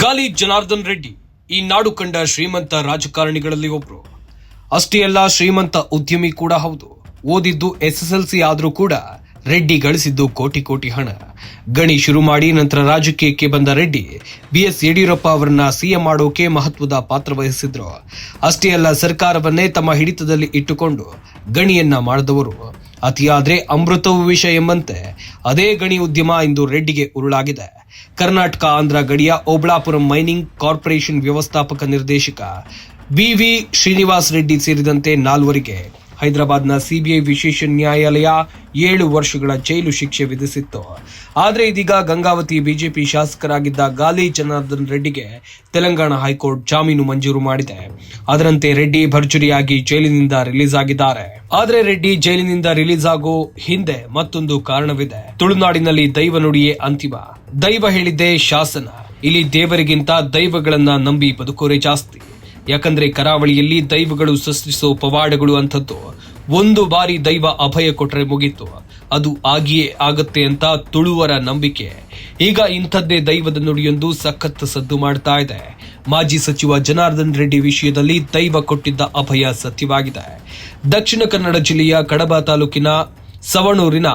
ಗಾಲಿ ಜನಾರ್ದನ್ ರೆಡ್ಡಿ, ಈ ನಾಡು ಕಂಡ ಶ್ರೀಮಂತ ರಾಜಕಾರಣಿಗಳಲ್ಲಿ ಒಬ್ರು. ಅಷ್ಟೇ ಅಲ್ಲ, ಶ್ರೀಮಂತ ಉದ್ಯಮಿ ಕೂಡ ಹೌದು. ಓದಿದ್ದು ಎಸ್ಎಸ್ಎಲ್ಸಿ ಆದರೂ ಕೂಡ ರೆಡ್ಡಿ ಗಳಿಸಿದ್ದು ಕೋಟಿ ಕೋಟಿ ಹಣ. ಗಣಿ ಶುರು ಮಾಡಿ ನಂತರ ರಾಜಕೀಯಕ್ಕೆ ಬಂದ ರೆಡ್ಡಿ ಬಿ ಎಸ್ ಯಡಿಯೂರಪ್ಪ ಅವರನ್ನ ಸಿಎಂ ಮಾಡೋಕೆ ಮಹತ್ವದ ಪಾತ್ರ ವಹಿಸಿದ್ರು. ಅಷ್ಟೇ ಅಲ್ಲ, ಸರ್ಕಾರವನ್ನೇ ತಮ್ಮ ಹಿಡಿತದಲ್ಲಿ ಇಟ್ಟುಕೊಂಡು ಗಣಿಯನ್ನ ಮಾಡಿದವರು. ಅತಿಯಾದ್ರೆ ಅಮೃತವು ವಿಷ ಎಂಬಂತೆ ಅದೇ ಗಣಿ ಉದ್ಯಮ ಇಂದು ರೆಡ್ಡಿಗೆ ಉರುಳಾಗಿದೆ. ಕರ್ನಾಟಕ, ಆಂಧ್ರ ಗಡಿಯ ಓಬಳಾಪುರಂ ಮೈನಿಂಗ್ ಕಾರ್ಪೊರೇಷನ್ ವ್ಯವಸ್ಥಾಪಕ ನಿರ್ದೇಶಕ ಬಿವಿ ಶ್ರೀನಿವಾಸ್ ರೆಡ್ಡಿ ಸೇರಿದಂತೆ ನಾಲ್ವರಿಗೆ ಹೈದರಾಬಾದ್ನ ಸಿಬಿಐ ವಿಶೇಷ ನ್ಯಾಯಾಲಯ ಏಳು ವರ್ಷಗಳ ಜೈಲು ಶಿಕ್ಷೆ ವಿಧಿಸಿತ್ತು. ಆದರೆ ಇದೀಗ ಗಂಗಾವತಿ ಬಿಜೆಪಿ ಶಾಸಕರಾಗಿದ್ದ ಗಾಲಿ ಜನಾರ್ದನ್ ರೆಡ್ಡಿಗೆ ತೆಲಂಗಾಣ ಹೈಕೋರ್ಟ್ ಜಾಮೀನು ಮಂಜೂರು ಮಾಡಿದೆ. ಅದರಂತೆ ರೆಡ್ಡಿ ಭರ್ಜರಿಯಾಗಿ ಜೈಲಿನಿಂದ ರಿಲೀಸ್ ಆಗಿದ್ದಾರೆ. ಆದರೆ ರೆಡ್ಡಿ ಜೈಲಿನಿಂದ ರಿಲೀಸ್ ಆಗೋ ಹಿಂದೆ ಮತ್ತೊಂದು ಕಾರಣವಿದೆ. ತುಳುನಾಡಿನಲ್ಲಿ ದೈವ ಅಂತಿಮ. ದೈವ ಹೇಳಿದ್ದೆ ಶಾಸನ. ಇಲ್ಲಿ ದೇವರಿಗಿಂತ ದೈವಗಳನ್ನ ನಂಬಿ ಬದುಕೋರೆ ಜಾಸ್ತಿ. ಯಾಕಂದ್ರೆ ಕರಾವಳಿಯಲ್ಲಿ ದೈವಗಳು ಸೃಷ್ಟಿಸೋ ಪವಾಡಗಳು ಅಂಥದ್ದು. ಒಂದು ಬಾರಿ ದೈವ ಅಭಯ ಕೊಟ್ರೆ ಮುಗೀತು. ಅದು ಆಗಿಯೇ ಆಗತ್ತೆ ಅಂತ ತುಳುವರ ನಂಬಿಕೆ. ಈಗ ಇಂಥದ್ದೇ ದೈವದ ನುಡಿಯೊಂದು ಸಖತ್ ಸದ್ದು ಮಾಡ್ತಾ ಇದೆ. ಮಾಜಿ ಸಚಿವ ಜನಾರ್ದನ್ ರೆಡ್ಡಿ ವಿಷಯದಲ್ಲಿ ದೈವ ಕೊಟ್ಟಿದ್ದ ಅಭಯ ಸತ್ಯವಾಗಿದೆ. ದಕ್ಷಿಣ ಕನ್ನಡ ಜಿಲ್ಲೆಯ ಕಡಬ ತಾಲೂಕಿನ ಸವಣೂರಿನ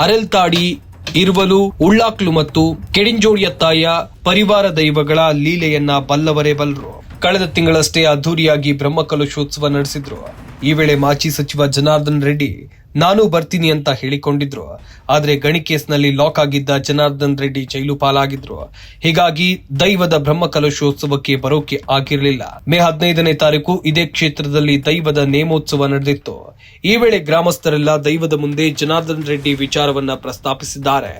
ಅರೆಲ್ತಾಡಿ, ಇರುವಲು, ಉಳ್ಳಾಕ್ಲು ಮತ್ತು ಕೆಡಿಂಜೋಡಿಯತ್ತಾಯ ಪರಿವಾರ ದೈವಗಳ ಲೀಲೆಯನ್ನ ಬಲ್ಲವರೇ ಬಲ್ಲರು ಕಳೆದ ತಿಂಗಳಷ್ಟೇ ಅದ್ದೂರಿಯಾಗಿ ಬ್ರಹ್ಮಕಲಶೋತ್ಸವ ನಡೆಸಿದ್ರು. ಈ ವೇಳೆ ಮಾಜಿ ಸಚಿವ ಜನಾರ್ದನ್ ರೆಡ್ಡಿ ನಾನು ಬರ್ತೀನಿ ಅಂತ ಹೇಳಿಕೊಂಡಿದ್ರು. ಆದ್ರೆ ಗಣಿ ಕೇಸ್ನಲ್ಲಿ ಲಾಕ್ ಆಗಿದ್ದ ಜನಾರ್ದನ್ ರೆಡ್ಡಿ ಜೈಲು ಪಾಲಾಗಿದ್ರು. ಹೀಗಾಗಿ ದೈವದ ಬ್ರಹ್ಮಕಲಶೋತ್ಸವಕ್ಕೆ ಬರೋಕೆ ಆಗಿರಲಿಲ್ಲ. ಮೇ ಹದಿನೈದನೇ ತಾರೀಕು ಇದೇ ಕ್ಷೇತ್ರದಲ್ಲಿ ದೈವದ ನೇಮೋತ್ಸವ ನಡೆದಿತ್ತು. ಈ ವೇಳೆ ಗ್ರಾಮಸ್ಥರೆಲ್ಲ ದೈವದ ಮುಂದೆ ಜನಾರ್ದನ್ ರೆಡ್ಡಿ ವಿಚಾರವನ್ನ ಪ್ರಸ್ತಾಪಿಸಿದ್ದಾರೆ.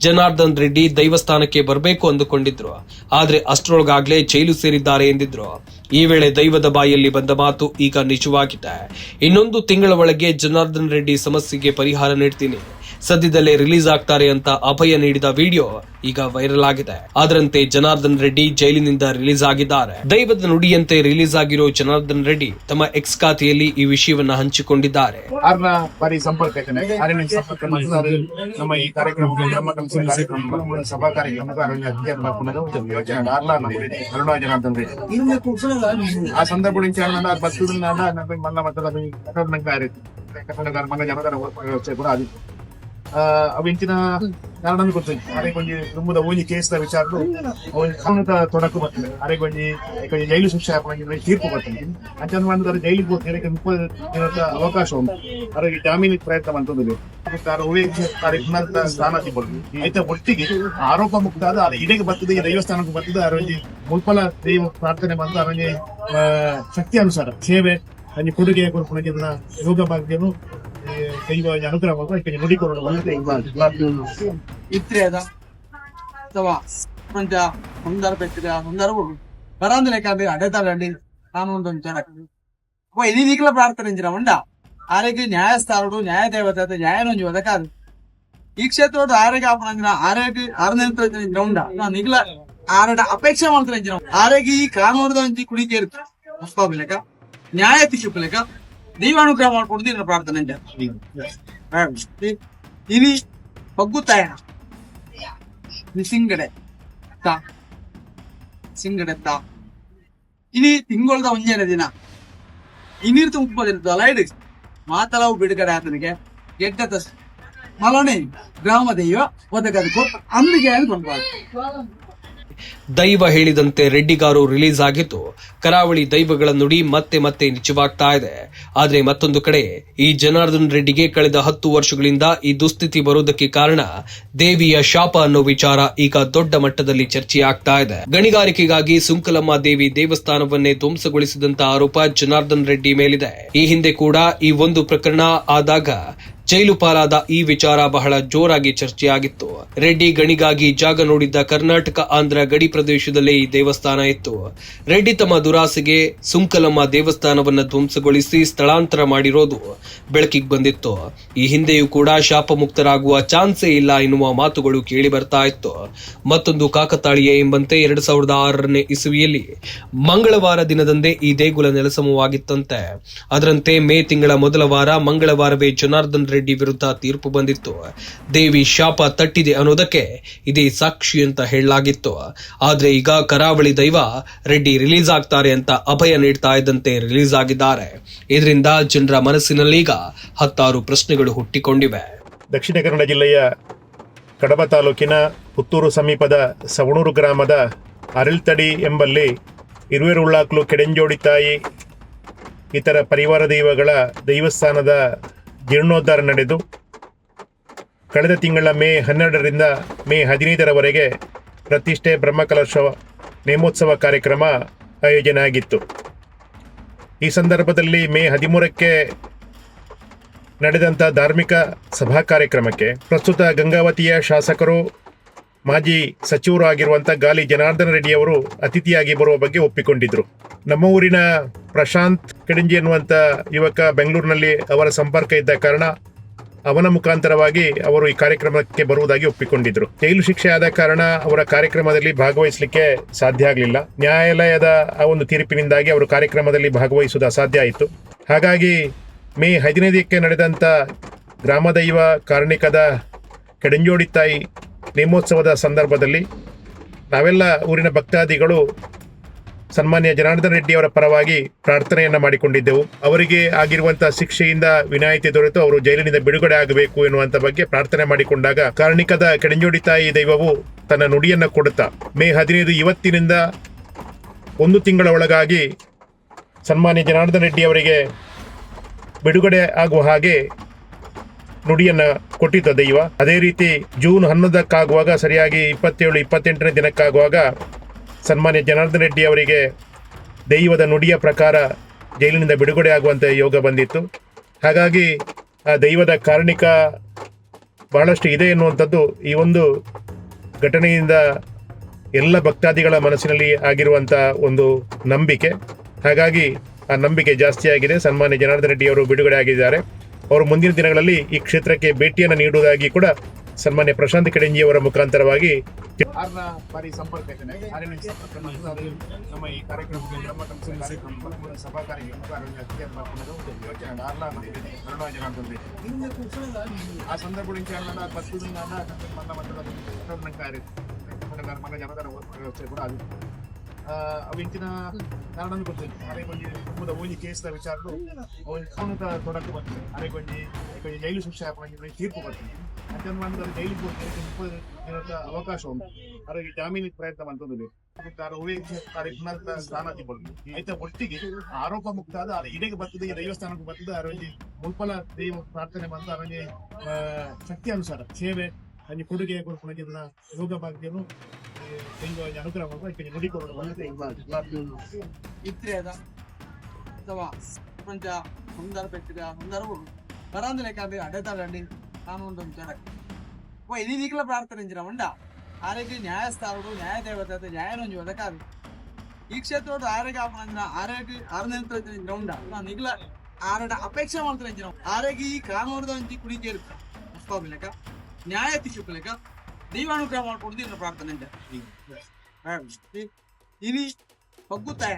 ಜನಾರ್ದನ್ ರೆಡ್ಡಿ ದೈವಸ್ಥಾನಕ್ಕೆ ಬರಬೇಕು ಅಂದುಕೊಂಡಿದ್ರು. ಆದ್ರೆ ಅಷ್ಟರೊಳಗಾಗ್ಲೇ ಜೈಲು ಸೇರಿದ್ದಾರೆ ಎಂದಿದ್ರು. ಈ ವೇಳೆ ದೈವದ ಬಾಯಲ್ಲಿ ಬಂದ ಮಾತು ಈಗ ನಿಜವಾಗಿದೆ. ಇನ್ನೊಂದು ತಿಂಗಳ ಒಳಗೆ ಜನಾರ್ದನ್ ರೆಡ್ಡಿ ಸಮಸ್ಯೆಗೆ ಪರಿಹಾರ ನೀಡ್ತೀನಿ. ಸದ್ಯದಲ್ಲೇ ರಿಲೀಸ್ ಆಗ್ತಾರೆ ಅಂತ ಅಭಯ ನೀಡಿದ ವಿಡಿಯೋ ಈಗ ವೈರಲ್ ಆಗಿದೆ ಅದರಂತೆ ಜನಾರ್ದನ್ ರೆಡ್ಡಿ ಜೈಲಿನಿಂದ ರಿಲೀಸ್ ಆಗಿದ್ದಾರೆ ದೈವದ ನುಡಿಯಂತೆ ರಿಲೀಸ್ ಆಗಿರೋ ಜನಾರ್ದನ್ ರೆಡ್ಡಿ ತಮ್ಮ ಎಕ್ಸ್ ಖಾತೆಯಲ್ಲಿ ಈ ವಿಷಯವನ್ನ ಹಂಚಿಕೊಂಡಿದ್ದಾರೆ ಆರ್ನ ಬಾರಿ ಸಂಪರ್ಕ ಇದ್ದೇನೆ ಆರನೇ ಸಂಪರ್ಕ ಮತ್ತು ಅದು ನಮ್ಮ ಈ ಕಾರ್ಯಕ್ರಮಕ್ಕೆ ನಮ್ಮ ಕನಸಿನ ಕಾರ್ಯಕ್ರಮ ನಮ್ಮ ಸಭಾ ಕಾರ್ಯಕ್ರಮಕ್ಕೆ ಅರಣ್ಯ ಅಧ್ಯಯನ ಮಾಡ್ಕೊಂಡು ಆರ್ಲ ಕರುಣಾ ಜನಾರ್ದನ್ ರೆಡ್ಡಿ ಆ ಸಂದರ್ಭ నుంచి ఏమన్నా బస్సులు నాకు మళ్ళీ మధ్యలో కట్టడానికి ఆరేది కట్టడానికి మళ్ళీ జనగణ వచ్చే కూడా అది ಅವತ್ತಿನ ಕಾರಣನೂ ಗೊತ್ತಿಲ್ಲ ಅರೆಗೊಂಜಿ ತುಂಬದ ಓಲಿ ಕೇಸ್ದ ವಿಚಾರ ಕಾನೂನದ ಬರ್ತದೆ. ಅರೆಗೊಂಜಿ ಜೈಲು ಶಿಕ್ಷೆ ಹಾಕೊಂಡ್ರೆ ತೀರ್ಪು ಬರ್ತದೆ. ಅಂಚನ ಮಾಡಿದ್ರೆ ಜೈಲಿಗೆ ಹೋಗ್ತಾರೆ ಮುಪ್ಪತ್ತು ಅವಕಾಶ ಉಂಟು. ಅವರಿಗೆ ಜಾಮೀನಿಗೆ ಪ್ರಯತ್ನ ಅಂತಂದ್ರೆ ಪುನರ್ ಸ್ಥಾನ ಸಿಗ್ಬೋದು. ಆಯ್ತಾ ಒಟ್ಟಿಗೆ ಆರೋಪ ಮುಕ್ತ ಆದ ಇಡೆಗೆ ಬರ್ತದೆ ದೈವಸ್ಥಾನಕ್ಕೂ ಬರ್ತದೆ. ಅರಂಜಿ ಮುಲ್ಪಲ ದೇವ ಪ್ರಾರ್ಥನೆ ಬಂದ ಅರಂಜಿ ಶಕ್ತಿ ಅನುಸಾರ. ಸೇವೆ ಅಲ್ಲಿ ಕೊಡುಗೆ ಕೊಡುಗೆ ಯೋಗ ಭಾಗ್ಯನು ದೈವ ಅನುಗ್ರಹವನ್ನು ಇದಕ್ಕೆ ನುಡಿಕೊಳ್ಳಲು ಇತ್ರೇದ ಅಥವಾ ಮಂಜ ಮುಂದಾರ ಬೆಟ್ಟಿದ ಮುಂದಾರು ಬರಂದ್ರೆ ಕಾಬಿ ಅಡೆದಾಡಂడి ನಾನು ಒಂದೊಂದು ಜನ అబ్బా ఎన్ని దిక్కుల ప్రార్థించిన ఉండ ఆరోగ్య న్యాయస్థానుడు న్యాయ దేవత న్యాయనుంచి వదకాదు ఈ క్షేత్రంలో ఆరోగ్య ఆపణించిన ఆరోగ్య ఆనందించిన ఉండ నా ఆరడ అపేక్ష మంత్రించిన ఆరోగ్య ఈ నుంచి కుడి చేరు లేక న్యాయ తీర్పు లేక దైవానుగ్రహం అనుకుంటుంది నేను ప్రార్థన ఇది పగ్గుతాయన ನಿಸಿಂಗಡೆ ತ ಸಿಂಗಡೆ ತ ಇನಿ ತಿಂಗಳದ ಒಂದೇನೆ ದಿನ ಇನ್ನಿರ್ತು ಉಪ್ಪದಿನ ದಲೈಡ್ ಮಾತಲವು ಬಿಡುಗಡೆ ಆತನಿಗೆ ಗೆಡ್ಡ ತಸ್ ಮಲಣಿ ಗ್ರಾಮ ದೈವ ಒದಗದಕ್ಕೂ ಅಂದಿಗೆ ಬಂದ್ಬಾರ್ದು ದೈವ ಹೇಳಿದಂತೆ ರೆಡ್ಡಿಗಾರು ರಿಲೀಸ್ ಆಗಿದ್ದು, ಕರಾವಳಿ ದೈವಗಳ ನುಡಿ ಮತ್ತೆ ಮತ್ತೆ ನಿಜವಾಗ್ತಾ ಇದೆ. ಆದರೆ ಮತ್ತೊಂದು ಕಡೆ, ಈ ಜನಾರ್ದನ್ ರೆಡ್ಡಿಗೆ ಕಳೆದ ಹತ್ತು ವರ್ಷಗಳಿಂದ ಈ ದುಸ್ಥಿತಿ ಬರುವುದಕ್ಕೆ ಕಾರಣ ದೇವಿಯ ಶಾಪ ಅನ್ನೋ ವಿಚಾರ ಈಗ ದೊಡ್ಡ ಮಟ್ಟದಲ್ಲಿ ಚರ್ಚೆಯಾಗ್ತಾ ಇದೆ. ಗಣಿಗಾರಿಕೆಗಾಗಿ ಸುಂಕಲಮ್ಮ ದೇವಿ ದೇವಸ್ಥಾನವನ್ನೇ ಧ್ವಂಸಗೊಳಿಸಿದಂತ ಆರೋಪ ಜನಾರ್ದನ್ ರೆಡ್ಡಿ ಮೇಲಿದೆ. ಈ ಹಿಂದೆ ಕೂಡ ಈ ಒಂದು ಪ್ರಕರಣ ಆದಾಗ ಜೈಲು ಪಾಲಾದ ಈ ವಿಚಾರ ಬಹಳ ಜೋರಾಗಿ ಚರ್ಚೆಯಾಗಿತ್ತು. ರೆಡ್ಡಿ ಗಣಿಗಾಗಿ ಜಾಗ ನೋಡಿದ್ದ ಕರ್ನಾಟಕ, ಆಂಧ್ರ, ಗಡಿ ಪ್ರದೇಶದಲ್ಲೇ ಈ ದೇವಸ್ಥಾನ ಇತ್ತು. ರೆಡ್ಡಿ ತಮ್ಮ ದುರಾಸೆಗೆ ಸುಂಕಲಮ್ಮ ದೇವಸ್ಥಾನವನ್ನು ಧ್ವಂಸಗೊಳಿಸಿ ಸ್ಥಳಾಂತರ ಮಾಡಿರೋದು ಬೆಳಕಿಗೆ ಬಂದಿತ್ತು. ಈ ಹಿಂದೆಯೂ ಕೂಡ ಶಾಪ ಮುಕ್ತರಾಗುವ ಚಾನ್ಸೇ ಇಲ್ಲ ಎನ್ನುವ ಮಾತುಗಳು ಕೇಳಿ ಬರ್ತಾ ಇತ್ತು. ಮತ್ತೊಂದು ಕಾಕತಾಳೀಯ ಎಂಬಂತೆ ಎರಡ್ ಸಾವಿರದ ಆರನೇ ಇಸುವಿಯಲ್ಲಿ ಮಂಗಳವಾರ ದಿನದಂದೇ ಈ ದೇಗುಲ ನೆಲಸಮವಾಗಿತ್ತಂತೆ. ಅದರಂತೆ ಮೇ ತಿಂಗಳ ಮೊದಲ ವಾರ ಮಂಗಳವಾರವೇ ಜನಾರ್ದನ್ ರೆಡ್ಡಿ ರೆಡ್ಡಿ ವಿರುದ್ಧ ತೀರ್ಪು ಬಂದಿತ್ತು. ದೇವಿ ಶಾಪ ತಟ್ಟಿದೆ ಅನ್ನೋದಕ್ಕೆ ಇದೇ ಸಾಕ್ಷಿ ಅಂತ ಹೇಳಲಾಗಿತ್ತು. ಆದ್ರೆ ಈಗ ಕರಾವಳಿ ದೈವ ರೆಡ್ಡಿ ರಿಲೀಸ್ ಆಗ್ತಾರೆ ಅಂತ ಅಭಯ ನೀಡ್ತಾ ಇದ್ದಂತೆ ರಿಲೀಸ್ ಆಗಿದ್ದಾರೆ. ಇದರಿಂದ ಜನರ ಮನಸ್ಸಿನಲ್ಲೀಗ ಹತ್ತಾರು ಪ್ರಶ್ನೆಗಳು ಹುಟ್ಟಿಕೊಂಡಿವೆ. ದಕ್ಷಿಣ ಕನ್ನಡ ಜಿಲ್ಲೆಯ ಕಡಬ ತಾಲೂಕಿನ ಪುತ್ತೂರು ಸಮೀಪದ ಸವಣೂರು ಗ್ರಾಮದ ಅರಳ್ತಡಿ ಎಂಬಲ್ಲಿ ಇರುವೆರುಳ್ಳಾಕ್ಲು ಕೆಡೆಂಜೋಡಿ ತಾಯಿ, ಇತರ ಪರಿವಾರ ದೈವಗಳ ದೈವಸ್ಥಾನದ ಜೀರ್ಣೋದ್ಧಾರ ನಡೆದು ಕಳೆದ ತಿಂಗಳ ಮೇ ಹನ್ನೆರಡರಿಂದ ಮೇ ಹದಿನೈದರವರೆಗೆ ಪ್ರತಿಷ್ಠೆ ಬ್ರಹ್ಮಕಲಶ ನೇಮೋತ್ಸವ ಕಾರ್ಯಕ್ರಮ ಆಯೋಜನೆ ಆಗಿತ್ತು. ಈ ಸಂದರ್ಭದಲ್ಲಿ ಮೇ ಹದಿಮೂರಕ್ಕೆ ನಡೆದಂಥ ಧಾರ್ಮಿಕ ಸಭಾ ಕಾರ್ಯಕ್ರಮಕ್ಕೆ ಪ್ರಸ್ತುತ ಗಂಗಾವತಿಯ ಶಾಸಕರು ಮಾಜಿ ಸಚಿವರು ಆಗಿರುವಂಥ ಗಾಲಿ ಜನಾರ್ದನ ರೆಡ್ಡಿ ಅವರು ಅತಿಥಿಯಾಗಿ ಬರುವ ಬಗ್ಗೆ ಒಪ್ಪಿಕೊಂಡಿದ್ರು. ನಮ್ಮ ಊರಿನ ಪ್ರಶಾಂತ್ ಕಡಿಂಜಿ ಎನ್ನುವಂಥ ಯುವಕ ಬೆಂಗಳೂರಿನಲ್ಲಿ ಅವರ ಸಂಪರ್ಕ ಇದ್ದ ಕಾರಣ ಅವನ ಮುಖಾಂತರವಾಗಿ ಅವರು ಈ ಕಾರ್ಯಕ್ರಮಕ್ಕೆ ಬರುವುದಾಗಿ ಒಪ್ಪಿಕೊಂಡಿದ್ರು. ಜೈಲು ಶಿಕ್ಷೆ ಆದ ಕಾರಣ ಅವರ ಕಾರ್ಯಕ್ರಮದಲ್ಲಿ ಭಾಗವಹಿಸಲಿಕ್ಕೆ ಸಾಧ್ಯ ಆಗಲಿಲ್ಲ. ನ್ಯಾಯಾಲಯದ ಆ ಒಂದು ತೀರ್ಪಿನಿಂದಾಗಿ ಅವರು ಕಾರ್ಯಕ್ರಮದಲ್ಲಿ ಭಾಗವಹಿಸುವುದು ಅಸಾಧ್ಯ ಆಯಿತು. ಹಾಗಾಗಿ ಮೇ ಹದಿನೈದಕ್ಕೆ ನಡೆದಂಥ ಗ್ರಾಮದೈವ ಕಾರ್ಣಿಕದ ಕೆಡಂಜೋಡಿ ತಾಯಿ ನೇಮೋತ್ಸವದ ಸಂದರ್ಭದಲ್ಲಿ ನಾವೆಲ್ಲ ಊರಿನ ಭಕ್ತಾದಿಗಳು ಸನ್ಮಾನ್ಯ ಜನಾರ್ದನ ರೆಡ್ಡಿ ಅವರ ಪರವಾಗಿ ಪ್ರಾರ್ಥನೆಯನ್ನು ಮಾಡಿಕೊಂಡಿದ್ದೆವು. ಅವರಿಗೆ ಆಗಿರುವಂತಹ ಶಿಕ್ಷೆಯಿಂದ ವಿನಾಯಿತಿ ದೊರೆತು ಅವರು ಜೈಲಿನಿಂದ ಬಿಡುಗಡೆ ಆಗಬೇಕು ಎನ್ನುವಂತ ಬಗ್ಗೆ ಪ್ರಾರ್ಥನೆ ಮಾಡಿಕೊಂಡಾಗ ಕಾರ್ಣಿಕದ ಕೆಡಂಜೋಡಿ ತಾಯಿ ದೈವವು ತನ್ನ ನುಡಿಯನ್ನ ಕೊಡುತ್ತಾ, ಮೇ ಹದಿನೈದು ಇವತ್ತಿನಿಂದ ಒಂದು ತಿಂಗಳ ಒಳಗಾಗಿ ಸನ್ಮಾನ್ಯ ಜನಾರ್ದನ ರೆಡ್ಡಿ ಅವರಿಗೆ ಬಿಡುಗಡೆ ಆಗುವ ಹಾಗೆ ನುಡಿಯನ್ನ ಕೊಟ್ಟಿದ್ದ ದೈವ. ಅದೇ ರೀತಿ ಜೂನ್ ಹನ್ನೊಂದಕ್ಕಾಗುವಾಗ, ಸರಿಯಾಗಿ ಇಪ್ಪತ್ತೇಳು, ಇಪ್ಪತ್ತೆಂಟನೇ ದಿನಕ್ಕಾಗುವಾಗ ಸನ್ಮಾನ್ಯ ಜನಾರ್ದನ್ ರೆಡ್ಡಿ ಅವರಿಗೆ ದೈವದ ನುಡಿಯ ಪ್ರಕಾರ ಜೈಲಿನಿಂದ ಬಿಡುಗಡೆ ಆಗುವಂತೆ ಯೋಗ ಬಂದಿತ್ತು. ಹಾಗಾಗಿ ಆ ದೈವದ ಕಾರಣಿಕ ಬಹಳಷ್ಟು ಇದೆ ಎನ್ನುವಂಥದ್ದು ಈ ಒಂದು ಘಟನೆಯಿಂದ ಎಲ್ಲ ಭಕ್ತಾದಿಗಳ ಮನಸ್ಸಿನಲ್ಲಿ ಆಗಿರುವಂಥ ಒಂದು ನಂಬಿಕೆ. ಹಾಗಾಗಿ ಆ ನಂಬಿಕೆ ಜಾಸ್ತಿಯಾಗಿದೆ. ಸನ್ಮಾನ್ಯ ಜನಾರ್ದನ ರೆಡ್ಡಿ ಅವರು ಬಿಡುಗಡೆ ಆಗಿದ್ದಾರೆ. ಅವರು ಮುಂದಿನ ದಿನಗಳಲ್ಲಿ ಈ ಕ್ಷೇತ್ರಕ್ಕೆ ಭೇಟಿಯನ್ನು ನೀಡುವುದಾಗಿ ಕೂಡ ಸನ್ಮಾನ್ಯ ಪ್ರಶಾಂತ್ ಕಡೆಂಜಿ ಅವರ ಮುಖಾಂತರವಾಗಿ ಬಾರಿ ಸಂಪರ್ಕ ನಮ್ಮ ಈ ಕಾರ್ಯಕ್ರಮಕ್ಕೆ ಆ ವ್ಯವಸ್ಥೆ ಕೂಡ ಅದು ಅವು ಇಂಚಿನ ಕಾರಣ ಗೊತ್ತಿಲ್ಲ ಅರೆ ತುಂಬದ ಕೇಸ್ದ ವಿಚಾರಗಳು ಅವನ ಕಾನೂನು ತೊಡಕು ಬರ್ತದೆ ಅರೆ ಕೊಂಚ ಕೊಂಚ ಜೈಲು ಶಿಕ್ಷೆ ಹಾಕೊಂಡು ತೀರ್ಪು ಬರ್ತದೆ ಅಂಚನ್ ಮಾಡಿದ್ರೆ ಜೈಲಿಗೆ ಹೋಗಿ ಮುಪ್ಪದು ದಿನದ ಅವಕಾಶ ಉಂಟು. ಅವರಿಗೆ ಜಾಮೀನಿಗೆ ಪ್ರಯತ್ನ ಮಾಡ್ತದೆ ಸ್ಥಾನ ಆಯ್ತಾ ಒಟ್ಟಿಗೆ ಆರೋಪ ಮುಕ್ತ ಆದ ಇಡೆಗೆ ಬರ್ತದೆ ದೈವಸ್ಥಾನಕ್ಕೆ ಬರ್ತದೆ. ಅವರಿಗೆ ಮುಲ್ಪಲ ದೈವ ಪ್ರಾರ್ಥನೆ ಬಂದು ಅವರಿಗೆ ಶಕ್ತಿ ಅನುಸಾರ ಸೇವೆ ಅಲ್ಲಿ ಕೊಡುಗೆ ಕೊಡುಗೆ ಯೋಗ ಭಾಗ್ಯನು ದೈವ ಅನುಗ್ರಹ ಮಾಡುವ ಈ ಕಡೆ ನುಡಿಕೊಂಡು ಬಂದಿದೆ ಇತ್ರೇದ ಅಥವಾ ಪ್ರಪಂಚ ಸುಂದರ పెట్టిగా అందరూ వరాందులే కాదు అడేతాడండి కానుండం జరగ ఓ ఎన్ని దిక్కుల ప్రార్థనించడం ఆరోగ్య న్యాయస్థానుడు న్యాయ దేవత న్యాయ నుంచి వదకాదు ఈ ಕ್ಷೇತ್ರದ ಆರೋಗ್ಯ ಆರೋಗ್ಯ ಆರೋಗ್ಯ ఉండ ನಿಗ್ಲ ಆರಡ ಅಪೇಕ್ಷೆ ಮಾಡ್ತಾರೆ ಆರೋಗ್ಯ ಈ ಕಾನೂನದ ಒಂಜಿ ಕುಡಿಕೆ ಇರುತ್ತೆ ಅಸ್ತಾಬಿಲೆಕ ನ್ಯಾಯ ತಿಳ್ಕೊಲೆಕ ದೈವಾನುಗ್ರಹ ಮಾಡ್ಕೊಂಡು ಪ್ರಾರ್ಥನೆ ಇದು ಹೊಗ್ಗುತ್ತಾಯ